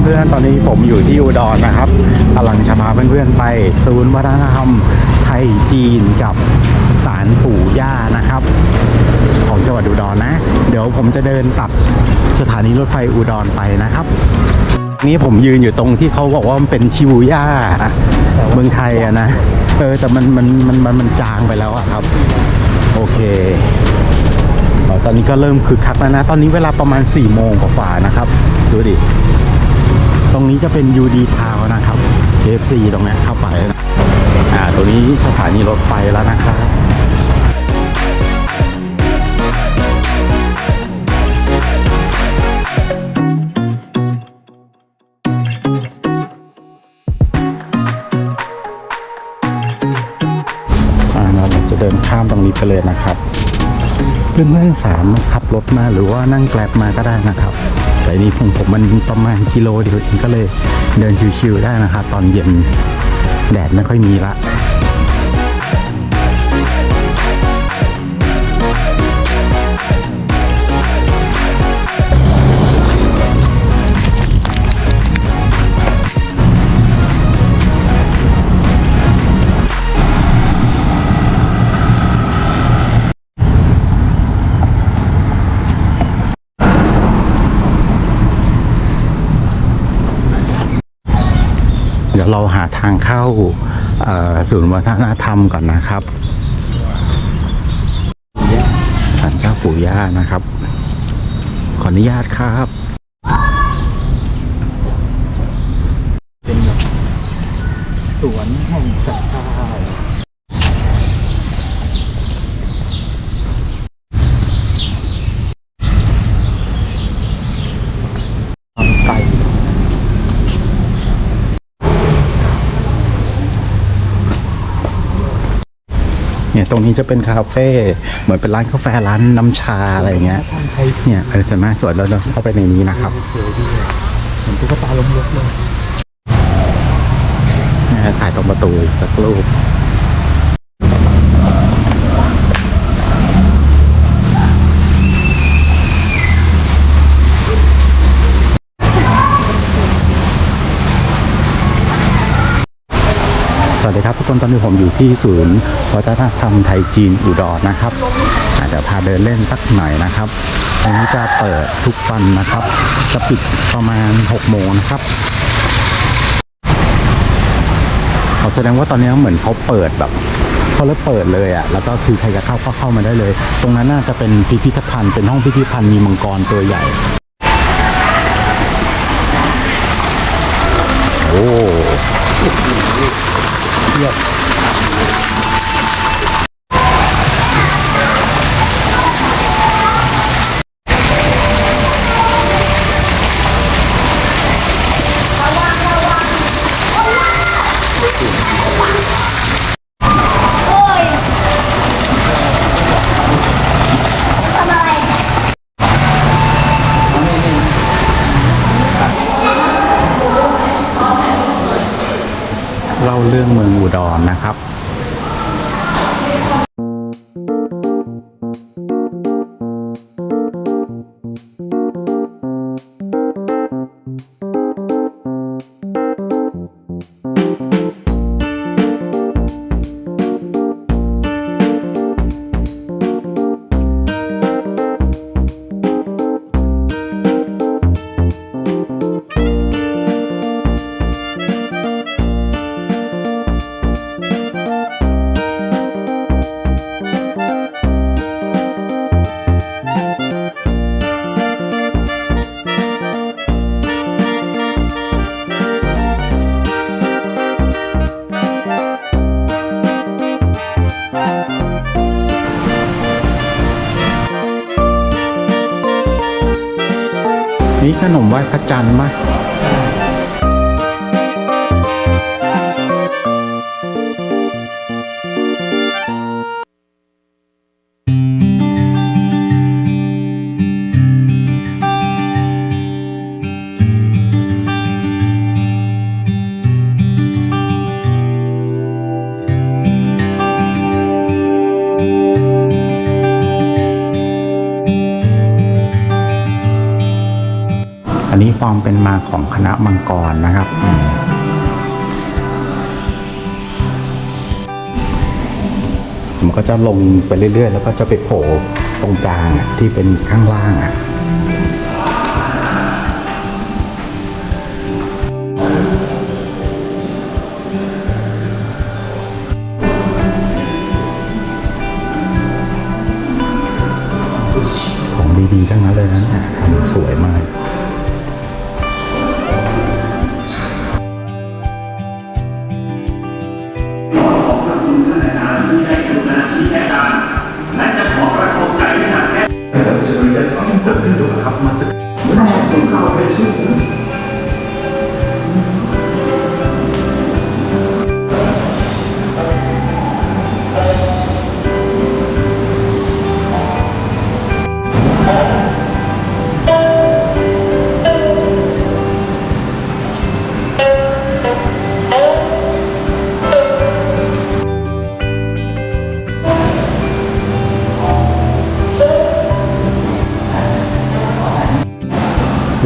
เพื่อนๆ ตอนนี้ผมอยู่ที่อุดรนะครับกำลังจะพาเพื่อนๆไปศูนย์วัฒนธรรมไทยจีนกับศาลปู่ย่านะครับ ของจังหวัดอุดรนะ เดี๋ยวผมจะเดินตัดสถานีรถไฟอุดรไปนะครับ นี่ผมยืนอยู่ตรงที่เขาบอกว่ามันเป็นชิบูย่าเมืองไทยอะนะ เออแต่มันมันมันมันมันจางไปแล้วอะครับ โอเคตอนนี้ก็เริ่มคึกคักแล้วนะ ตอนนี้เวลาประมาณ4ี่โมงกว่าๆนะครับ ดูดิ ตรงนี้จะเป็น UD Town นะครับ KFC ตรงนี้เข้าไปนะอ่าตัวนี้สถานีรถไฟแล้วนะครับอ่าเราจะเดินข้ามตรงนี้ไปเลยนะครับเพื่อนๆสามารถขับรถมาหรือว่านั่งแกลบมาก็ได้นะครับ แต่นี่ผมผมมันประมาณกิโลเดียวเองก็เลยเดินชิวๆได้นะครับ ตอนเย็นแดดไม่ค่อยมีละ เราหาทางเข้าศูนย์วัฒนธรรมก่อนนะครับสันเจ้าปู่ย่านะครับ ขออนุญาตครับเป็นแบบสวนแห่งศรัทธาท เนี่ยตรงนี้จะเป็นคาเฟ่เหมือนเป็นร้านกาแฟร้านน้ำชาอะไรเงี้ยทำไทยเนี่ยเออสวยมากสวยแล้วเราเข้าไปในนี้นะครับสวยดีเหมือนตุ๊กตาล้มลุกเลยถ่ายตรงประตูสักรูป วัสดีครับทุกคนตอนนี้ผมอยู่ที่ศูนย์วัฒนธรรมไทยจีนอุดรนะครับ อาจจะพาเดินเล่นสักหน่อยนะครับอันนี้จะเปิดทุกวันนะครับ จะปิดประมาณ6โมงนะครับเขาแสดงว่าตอนนี้เหมือนเขาเปิดแบบเขาเริ่มเปิดเลยอะ่ะแล้วก็คือใครจะเข้าก็เข้ามาได้เลย ตรงนั้นน่าจะเป็นพิพิธภัณฑ์เป็นห้องพิพิธภัณฑ์มีมังกรตัวใหญ่โอ้ เเล่าเรื่องเมืองอุดรนะครับ ขนมไหว้พระจันทร์มะ ของคณะมังกรนะครับมันก็จะลงไปเรื่อย ๆ แล้วก็จะไปโผล่ตรงกลางอะที่เป็นข้างล่างอะของดีๆทั้งนั้นเลยนะทำสวยมาก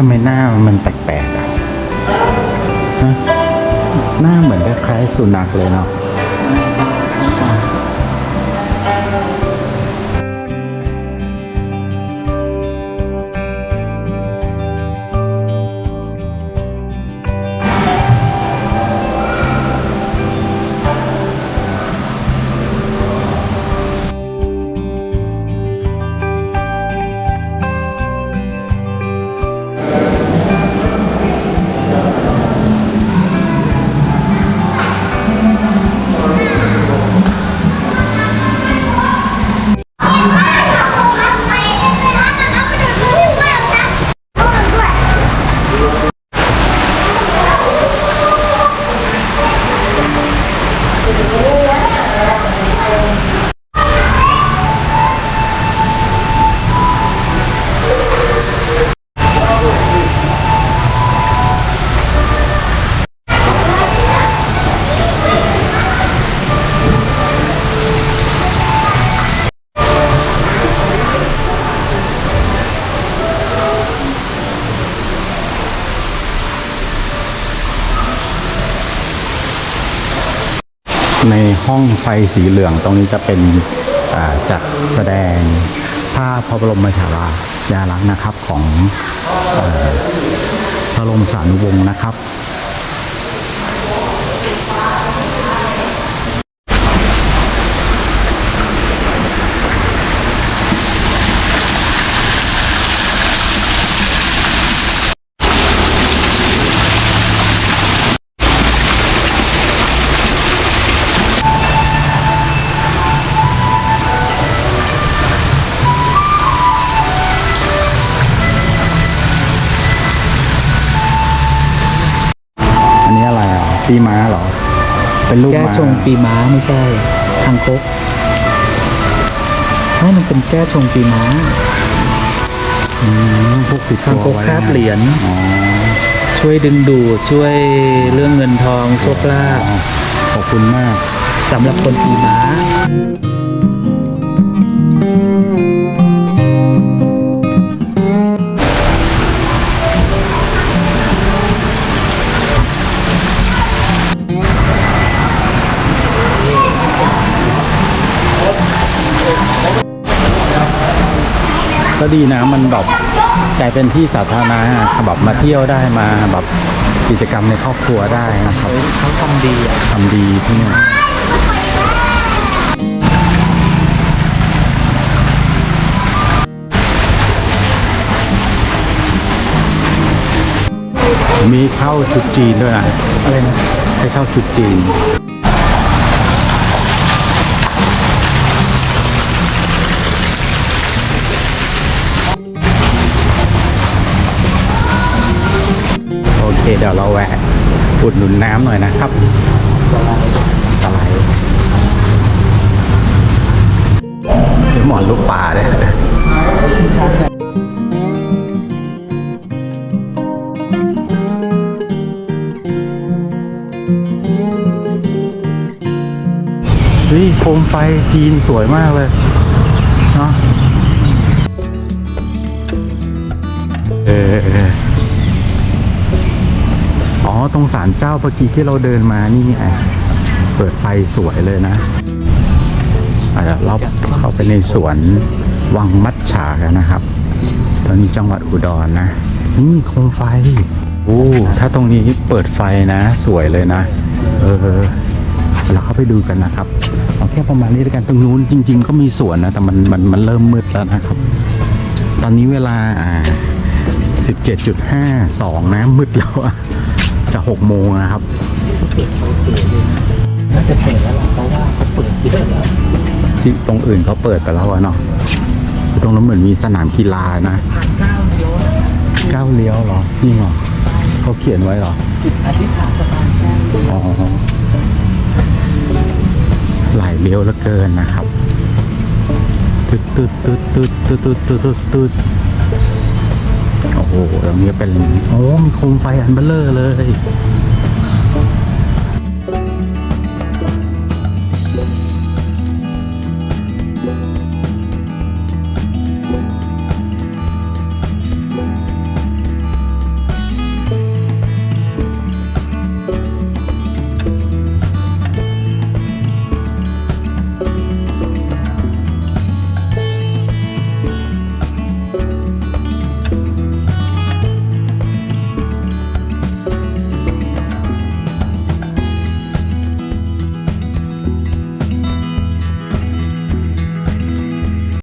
ทำไมหน้ามันแปลกๆอะหน้าเหมือนคล้ายๆสุนัขเลยเนาะ ห้องไฟสีเหลืองตรงนี้จะเป็นจัดแสดงภาพพระบรมฉายาลักษณ์นะครับของอพระบรมสารุวงศ์นะครับ ปีม้าเหรอ เป็นรูปแก้ม้าชงปีม้าไม่ใช่คางคกใช่มันเป็นแก้ชงปีม้าอืมพวกติดคางตัวคกไว้คาบเหรียญอ๋อช่วยดึงดูดช่วยเรื่องเงินทองโชคลาภขอบคุณมาก สำหรับคนปีม้า ก็ดีนะมันแบบกลายเป็นที่สาธารณะแบบมาเที่ยวได้มาแบบกิจกรรมในครอบครัวได้นะครับเขาทำดีอะทำดีที่เนี่ยมีเข้าชุดจีนด้วยนะอะไรนะให้เข้าชุดจีน เคเดี๋ยวเราแวะอุดหนุนน้ำหน่อยนะครับสไลด์สไลด์เดี๋ยวหมอนลูกป่าเลยที่ชัดเนี่ยเฮ้ยโคมไฟจีนสวยมากเลยเนาะเออ ตรงศาลเจ้าเมื่อกี้ที่เราเดินมานี่ไงเปิดไฟสวยเลยนะอาจจะเราเข้าไปในสวนวังมัดฉากันนะครับ ตอนนี้จังหวัดอุดรนะนี่โคมไฟโอ้ถ้าตรงนี้เปิดไฟนะ สวยเลยนะ เออเราเข้าไปดูกันนะครับเอาแค่ประมาณนี้แล้วกันตรงนู้นจริง ๆ ก็มีสวนนะ แต่มันมันมันเริ่มมืดแล้วนะครับ ตอนนี้เวลาอ่า17.52นะมืดแล้วอะ จะ6โมงนะครับน่าจะเปิดแล้วเพราะว่าเขาเปิดที่แล้วที่ตรงอื่นเขาเปิดไปแล้วเนาะตรงนั้นเหมือนมีสนามกีฬานะเก้าเลี้ยวหรอจริงหรอเขาเขียนไว้หรอจุดอธิษฐานสะพานแก้วอ๋หลายเลี้ยวเลือเกินนะครับตึ๊ดตึ๊ดตึ๊ดตึ๊ดตึ๊ดตึ๊ดตึ๊ด โหตรงนี้เป็นโอ้มีโคมไฟอันเบลเลอร์เลย